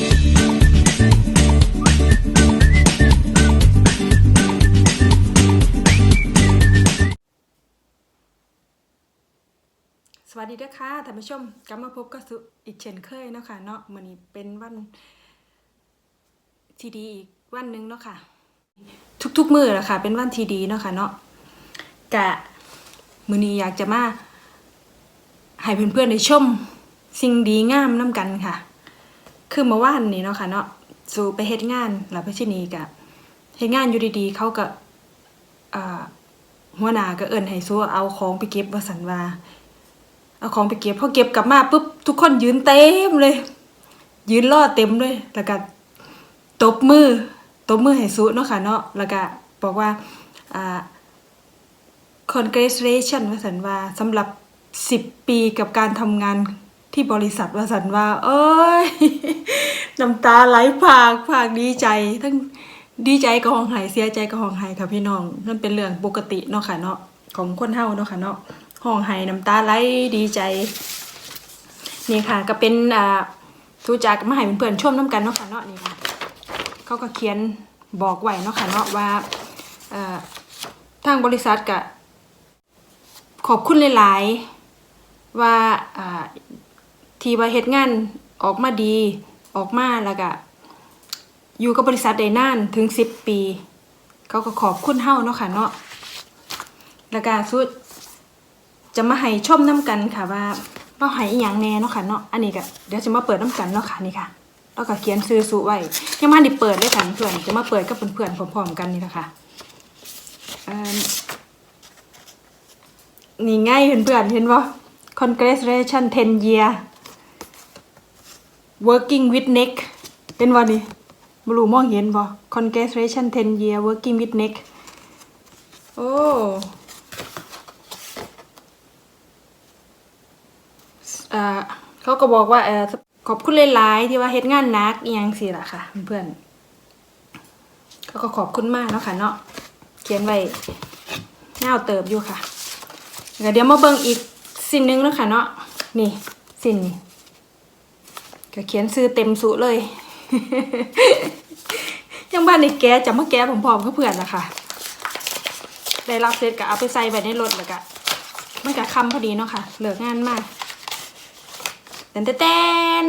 สวัสดีด้วยค่ะท่านผู้ชมกลับมาพบกับสุอีกเช่นเคยเนาะค่ะเนาะมื้อนี้เป็นวันทีดีอีกวันหนึ่งเนาะค่ะ ทุกๆมือแหละค่ะ เป็นวันทีดีเนาะค่ะเนาะกะมือนี้อยากจะมาให้เพื่อนๆได้ชม สิ่งดีงามนํกันค่ะ คือเมื่อวานนี้เนาะค่ะเนาะสู่ไปเฮ็ดงานแล้วไปที่นี่กะเฮ็ดงานอยู่ดีๆ เขาก็หัวหน้าก็เอิ้นให้สู้เอาของไปเก็บว่าสันว่าเอาของไปเก็บพอเก็บกลับมาปุ๊บทุกคนยืนเต็มเลย ยืนรอเต็มเลย แล้วก็ตบมือตบมือให้สุเนาะค่ะเนาะแล้วก็บอกว่าอ่า congratulation ว่าสันว่าสำหรับสิบปีกับการทำงาน ที่บริษัทว่าสันว่า เอ้ยน้ำตาไหลพากพากดีใจ ทั้งดีใจกับห้องไห้เสียใจกับห้องไห้ค่ะพี่น้องนั่นเป็นเรื่องปกติเนาะค่ะเนาะของคนเฮาเนาะค่ะเนาะห้องไห้น้ำตาไหลดีใจ นี่ค่ะ ก็เป็นอ่าทูจากมาให้เพื่อนๆชมน้ำกันเนาะค่ะเนาะนี่ค่ะเขาก็เขียนบอกไว้เนาะค่ะเนาะว่าทางบริษัทกะขอบคุณหลาย ๆ ว่าอ่า ที่ว่าเฮ็ดงานออกมาดีออกมาแล้วก็อยู่กับบริษัทได้นานถึงสิบปี เขาก็ขอบคุณเฮาเนาะค่ะเนาะแล้วก็สุดจะมาให้ชมน้ำกันค่ะว่าเราให้อีหยังแน่เนาะค่ะเนาะอันนี้ก็เดี๋ยวจะมาเปิดน้ำกันเนาะค่ะนี่ค่ะแล้วก็เขียนซื้อสุไว้ยังมาด้เปิดเลยค่ะเพื่อนจะมาเปิดกับเพื่อนๆพร้อมๆกันนี่แหละค่ะนี่ง่ายเพื่อนๆเห็นบ่ congratulation 10 year working with neck เป็นบ่นี่บ่รู้มองเห็นบ่ congratulation 10 year working with neck โอ้ อ่าเขาก็บอกว่าเออขอบคุณหลายๆที่ว่าเฮ็ดงานนักอีหยังสิล่ะค่ะ เพื่อนเขาก็ขอบคุณมากเนาะค่ะเนาะเขียนไว้ยาเติบอยู่ค่ะเดี๋ยวมาเบิ่งอีกสิ่งหนึ่งแล้วค่ะเนาะนี่สิ่งนี้ ก็เขียนซื้อเต็มสุเลย ยังบ้านในแกจะมาแกะผอมๆกับเพื่อนนะคะได้รับเสร็จก็เอาไปใส่ไว้ในรถแล้วก็มันก็คำพอดีเนาะค่ะเหลืองานมากแตนแตน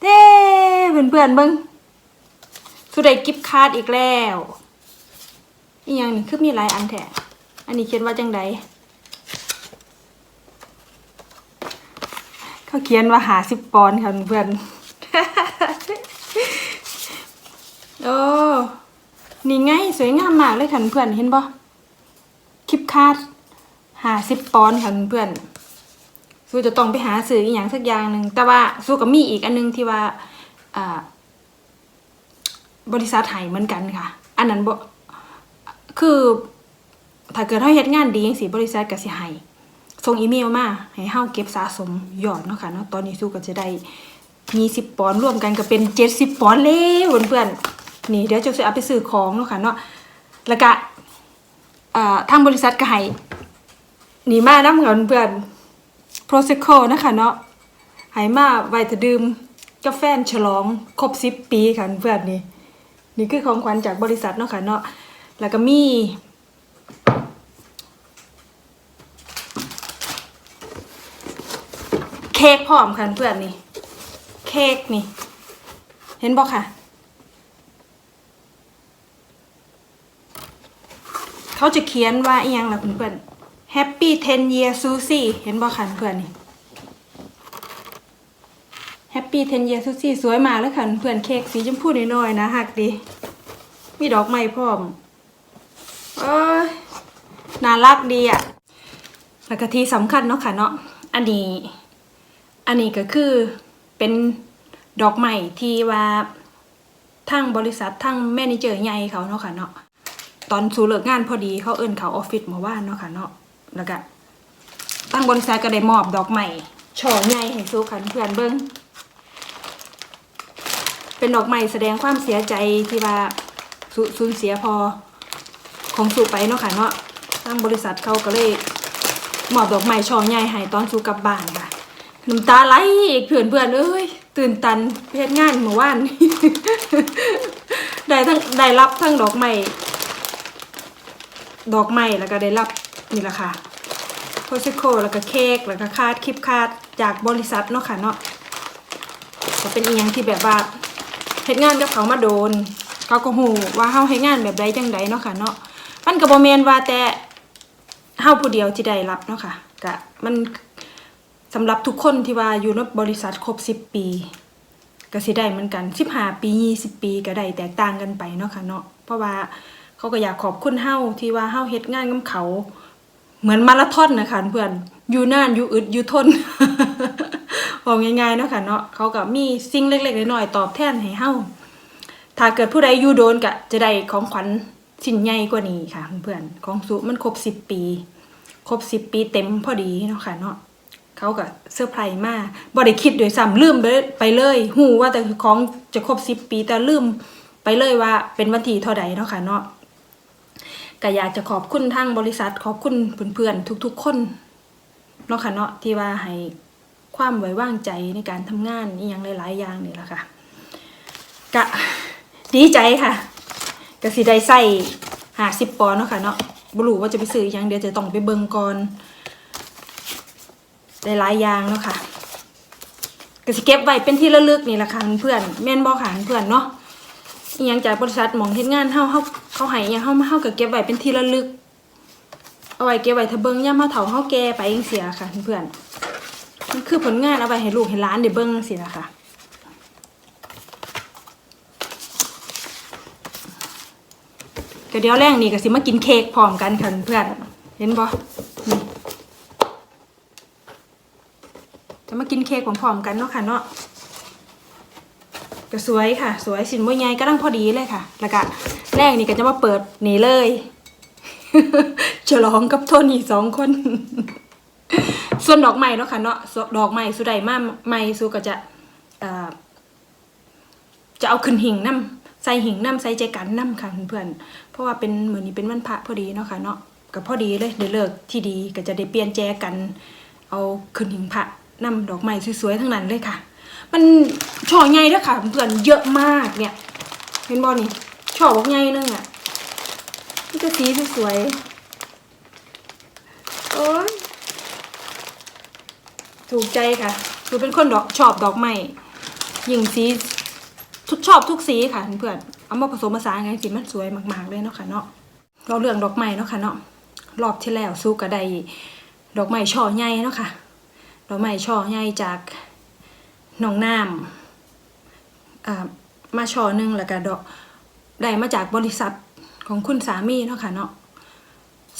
เต้เพื่อนๆเบิ่งสุดได้กิฟต์การ์ดอีกแล้วอีกอย่างนึงคือมีหลายอันแท้อันนี้เขียนว่าจังได เขาเขียนว่าหาสิบปอนด์ค่ะเพื่อนโอ้นี่ไงสวยงามมากเลยค่ะเพื่อนเห็นบ่คลิปคาดหาสิบปอนด์ค่ะเพื่อนสู้จะต้องไปหาซื้ออีกอย่างสักอย่างหนึ่งแต่ว่าสู้กับมีอีกอันนึงที่ว่าอ่าบริษัทไห้เหมือนกันค่ะ อันนั้นบ่คือถ้าเกิดเราเฮ็ดงานดีจังซี่บริษัทก็สิให้ ส่งอีเมลมาให้เฮาเก็บสะสมยอดเนาะค่ะเนาะตอนนี้สู้ก็จะได้มีสิบปอนด์รวมกันก็เป็นเจ็ดสิบปอนด์แล้วเพื่อนๆนี่เดี๋ยวจะเอาไปซื้อของเนาะค่ะเนาะแล้วก็ทางบริษัทก็ให้นี่มาน้ำเงินเพื่อนโปรเซคโคนะคะเนาะให้มาไว้จะดื่มกาแฟฉลองครบสิบปีค่ะเพื่อนนี่นี่คือของขวัญจากบริษัทเนาะค่ะเนาะแล้วก็มี ค้กพร้อมค่ะเพื่อนนี่ เค้กนี่ เห็นบอกค่ะ เขาจะเขียนว่าอีหยังล่ะเพื่อนๆ Happy 10 year Susie เห็นบอกค่ะเพื่อนนี่ Happy 10 year Susie สวยมากเลยค่ะเพื่อนเค้กสีชมพูน้อยๆนะหักดี มีดอกไม้พร้อมเอ้ยน่ารักดีอะแล้วก็ที่สำคัญเนาะค่ะเนาะอันนี้ อันนี้ก็คือเป็นดอกไม้ที่ว่าทางบริษัททางแมเนเจอร์ใหญ่เขาเนาะค่ะเนาะตอนสูเลิกงานพอดีเขาเอิ้นเขาออฟฟิศมาว่านเนาะค่ะเนาะแล้วก็ทางบริษัทก็ได้มอบดอกไม้ช่อใหญ่ให้สู้ค่ะเพื่อนเบิ้งเป็นดอกไม้แสดงความเสียใจที่ว่าสูญเสียพอของสูไปเนาะค่ะเนาะทางบริษัทเขาก็เลยมอบดอกไม้ช่อใหญ่ให้ตอนสูกลับบ้านค่ะ น้ำตาไหลอีกเพื่อนเพื่อนเอ้ยตื่นตันเฮ็ดงานเมื่อวานได้ทั้งได้รับทั้งดอกไม้ดอกไม้แล้วก็ได้รับนี่แหละค่ะโพสิโคแล้วก็เค้กแล้วก็คาดคลิปคาดจากบริษัทเนาะค่ะเนาะก็เป็นอีหยังที่แบบว่าเฮ็ดงานกับเขามาโดนเขาก็ฮู้ว่าเฮาเฮ็ดงานแบบใดจังใดเนาะค่ะเนาะมันก็บ่แม่นว่าแต่เฮาผู้เดียวที่ได้รับเนาะค่ะก็มัน สำหรับทุกคนที่ว่าอยู่ในบริษัทครบ10ปีก็สิได้เหมือนกัน15ปี20ปีก็ได้แตกต่างกันไปเนาะค่ะเนาะเพราะว่าเขาก็อยากขอบคุณเฮาที่ว่าเฮาเฮ็ดงานกับเขา เหมือนมาราธอนนะคะเพื่อนอยู่นานอยู่อึดอยู่ทนบอกง่ายๆเนาะค่ะเนาะเขาก็มีสิ่งเล็กๆน้อยๆตอบแทนให้เฮาถ้าเกิดผู้ใดอยู่โดนก็จะได้ของขวัญสิ่งใหญ่กว่านี้ค่ะเพื่อนของสุมันครบ10ปี ครบ10ปีเต็มพอดีเนาะค่ะเนาะ เขาก็เซอร์ไพรส์มากบ่ได้คิดโดยซ้ำลืมไปไปเลยหูว่าแต่ของจะครบสิบปีแต่ลืมไปเลยว่าเป็นวันที่เท่าใดเนาะค่ะเนาะก็อยากจะขอบคุณทางบริษัทขอบคุณเพื่อนๆทุก ๆ คนเนาะค่ะเนาะที่ว่าให้ความไว้วางใจในการทำงานอีหยังหลาย ๆ อย่างนี่แหละค่ะกะดีใจค่ะก็สิได้ใส่หาสิบปอนเนาะค่ะเนาะบรูว่าจะไปซื้ออหยังเดี๋ยวจะต้องไปเบิ่งก่อน หลายๆอย่างเนาะค่ะก็สิเก็บไว้เป็นที่ระลึกนี่แหละค่ะเพื่อนแม่นบ่ค่ะเพื่อนเนาะอีหยังจากบริษัทหมองเฮ็ดงานเฮาเฮาเขาให้อีหยังเฮามาเฮาก็เก็บไว้เป็นที่ระลึก เอาไว้เก็บไว้ถ้าเบิ่งยามเฮาเฒ่าเฮาแก่ไปจังซี่ค่ะเพื่อนมันคือผลงานเอาไว้ให้ลูกให้หลานได้เบิ่งจังซี่ล่ะค่ะก็เดี๋ยวแรงนี่ก็สิมากินเค้กพร้อมกันค่ะเพื่อนเห็นบ่นี่ จะมากินเค้กพร้อมๆกันเนาะค่ะเนาะก็สวยค่ะ สวยสินบ่ใหญ่ก็ตั้งพอดีเลยค่ะ แล้วก็แรกนี่ก็จะมาเปิดนี่เลยฉลองกับโทนี่สองคน ส่วนดอกไม้เนาะค่ะเนาะดอกไม้สุดใดมาไม้สุก็จะจะเอาขึ้นหิ่งน้ำใส่หิ่งน้ำใส่ใจกันน้ำค่ะเพื่อนๆเพราะว่าเป็นเหมือนนี้เป็นวันพระพอดีเนาะค่ะเนาะก็พอดีเลยเดี๋ยวเลิกที่ดีก็จะได้เปลี่ยนแจกัน เอาขึ้นหิ่งพระ นำดอกไม้สวยๆทั้งนั้นเลยค่ะ มันช่อใหญ่ด้วยค่ะเพื่อนเยอะมากเนี่ย เห็นบอนี่ช่อบอกใหญ่นึงอะนี่ก็สีสวยๆโอ้ยถูกใจค่ะคือเป็นคนดอกชอบดอกไม้ยิ่งสีทุกชอบทุกสีค่ะเพื่อนเอามาผสมผสานกันสีมันสวยมากๆเลยเนาะค่ะเนาะเราเรื่องดอกไม้เนาะค่ะเนาะรอบที่แล้วสู้กระไดดอกไม้ช่อใหญ่เนาะค่ะ ดอกไม้ช่อใหญ่จากหนองน้ำอ่ามาช่อหนึ่งแล้วก็ดอกได้มาจากบริษัทของคุณสามีเนาะค่ะเนาะ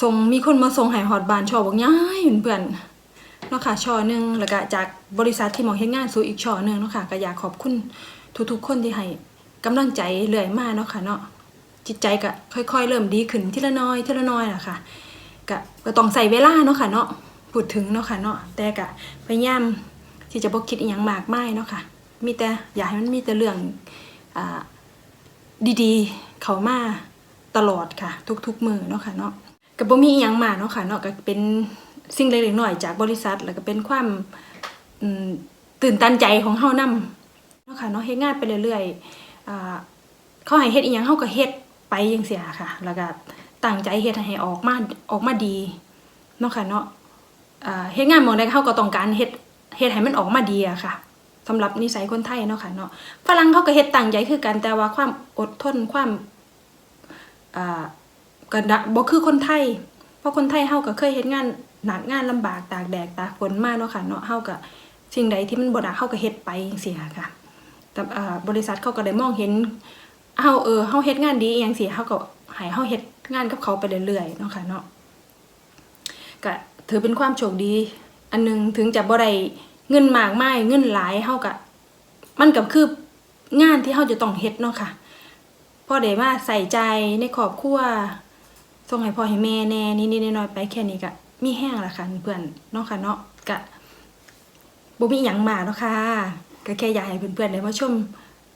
ส่งมีคนมาส่งใหายฮอดบานช่อบอกย้ายเพื่อนเนาะค่ะช่อหนึ่งแล้วก็จากบริษัทที่หมองเฮ็ดงานสู่อีกช่อหนึ่งเนาะค่ะก็อยากขอบคุณทุกๆคนที่ให้กำลังใจเรื่อยมาเนาะค่ะเนาะจิตใจก็ค่อย ๆ เริ่มดีขึ้นทีละน้อยทีละน้อยนะคะก็ต้องใส่เวลาเนาะค่ะเนาะ พูดถึงเนาะค่ะเนาะแต่ก็พยายามที่จะบ่คิดอหย่างมากมายเนาะค่ะ มีแต่อยากให้มันมีแต่เรื่องอ่าดีๆ เขามาตลอดค่ะ ทุกๆมือเนาะค่ะเนาะก็บ่มีอหยังมาเนาะค่ะเนาะก็เป็นสิ่งเล็กๆน้อยๆจากบริษัท แล้วก็เป็นความตื่นตันใจของเฮานำเนาะค่ะเนาะเฮ็ดงานไปเรื่อยๆอ่าเขาให้เฮ็ดอีหยังเฮาก็เฮ็ดไปจังซี่ค่ะ แล้วก็ตั้งใจเฮ็ดให้ออกมาออกมาดีเนาะค่ะเนาะ เฮ็ดงานมองใดเฮาก็ต้องการเฮ็ดเฮ็ดให้มันออกมาดีอะค่ะสำหรับนิสัยคนไทยเนาะค่ะเนาะฝรั่งเขาก็เฮ็ดตั้งใจคือกันแต่ว่าความอดทนความอ่าก็ดะบ่คือคนไทย เพราะคนไทยเฮาก็เคยเฮ็ดงานหนักงานลำบากตากแดดตากฝนมาเนาะค่ะเนาะเฮาก็สิ่งใดที่มันบ่หนักเฮาก็เฮ็ดไปจังซี่ค่ะแต่บริษัทเขาก็ได้มองเห็นเฮาเออเฮาเฮ็ดงานดีอหย่างสิเฮาก็ให้เฮาเฮ็ดงานกับเขาไปเรื่อยๆเนาะค่ะเนาะก็ ถือเป็นความโชคดี อันหนึงถึงจะบ่ได้เงินมากมายเงินหลายเฮาก็มันก็คืองานที่เฮาจะต้องเฮ็ดเนาะค่ะพอได้มาใส่ใจในครอบครัวส่งให้พ่อให้แม่แน่นิดๆน้อยๆไปแค่นี้ก็มีแห้งละค่ะเพื่อนเนาะค่ะเนาะก็บ่มีหยังมากเนาะค่ะก็แค่อยากให้เพื่อนๆได้มาชม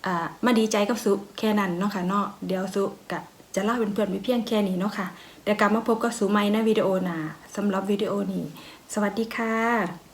อ่ามาดีใจกับสุแค่นั้นเนาะค่ะเนาะเดี๋ยวสุก็ จะเล่าเพื่อนๆไปเพียงแค่นี้เนาะค่ะแต่กลับมาพบกับสุใหม่ในวิดีโอหน้าสำหรับวิดีโอนี้ สวัสดีค่ะ